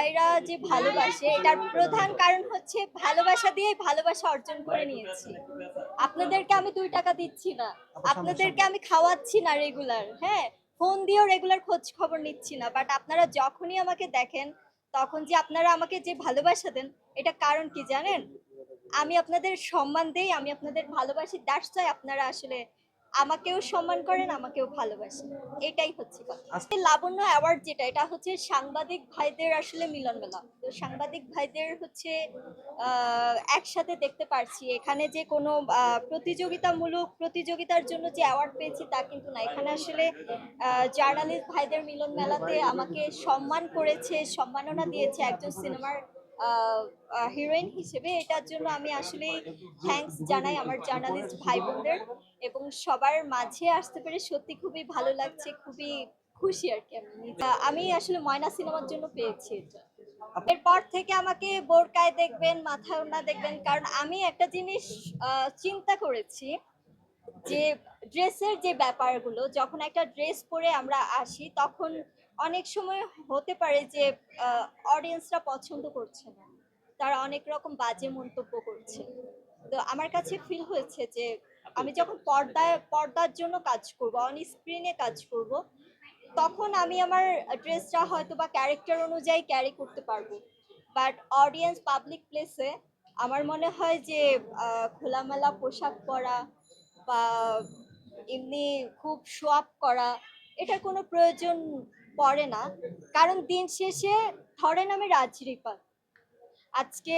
ভাইরা যে ভালোবাসে এটার প্রধান কারণ হচ্ছে ভালোবাসা দিয়েই ভালোবাসা অর্জন করে নিয়েছি। আপনাদেরকে আমি দুই টাকা দিচ্ছি না। আপনাদেরকে আমি খাওয়াচ্ছি না রেগুলার হ্যাঁ? ফোন দিয়েও রেগুলার খোঁজ খবর নিচ্ছি না। বাট আপনারা যখনই আমাকে দেখেন তখন যে আপনারা আমাকে যে ভালোবাসা দেন এটা কারণ কি জানেন? আমি আপনাদের সম্মান দেই আমি আপনাদের ভালোবাসি। দ্যাটস চাই আপনারা আসলে আমাকেও সম্মান করেন আমাকেও ভালোবাসেন। এটাই হচ্ছে কথা। আজকে লাবণ্য অ্যাওয়ার্ড যেটা এটা হচ্ছে সাংবাদিক ভাইদের আসলে মিলন মেলা। তো সাংবাদিক ভাইদের হচ্ছে একসাথে দেখতে পারছি। এখানে যে কোনো প্রতিযোগিতামূলক প্রতিযোগিতার জন্য যে অ্যাওয়ার্ড পেয়েছি তা কিন্তু না। এখানে আসলে জার্নালিস্ট ভাইদের মিলন মেলাতে আমাকে সম্মান করেছে সম্মাননা দিয়েছে একজন সিনেমার হিরোইন হিসেবে এটার জন্য আমি আসলে থ্যাঙ্কস জানাই আমার জার্নালিস্ট ভাই বোনদের এবং সবার মাঝে আসতে পেরে সত্যি খুবই ভালো লাগছে, খুবই খুশি আর কি আমি। আমি আসলে ময়না সিনেমার জন্য পেয়েছি এটা। এরপর থেকে আমাকে বোরকায় দেখবেন, মাথায় না দেখবেন, কারণ আমি একটা জিনিস চিন্তা করেছি যে ড্রেসের যে ব্যাপারগুলো, যখন একটা ড্রেস পরে আমরা আসি, তখন অনেক সময় হতে পারে যে অডিয়েন্সরা পছন্দ করছে না। তারা অনেক রকম বাজে মন্তব্য করছে। তো আমার কাছে ফিল হয়েছে যে, আমি যখন পর্দায়, পর্দার জন্য কাজ করব অন স্ক্রিনে কাজ করব, তখন আমি আমার ড্রেসটা হয়তো বা ক্যারেক্টার অনুযায়ী ক্যারি করতে পারব। বাট অডিয়েন্স পাবলিক প্লেসে আমার মনে হয় যে খোলামেলা পোশাক পরা বা এমনি খুব আপ করা, এটার কোনো প্রয়োজন পড়ে না। কারণ দিন শেষে ধরেন আমি রাজরিপা আজকে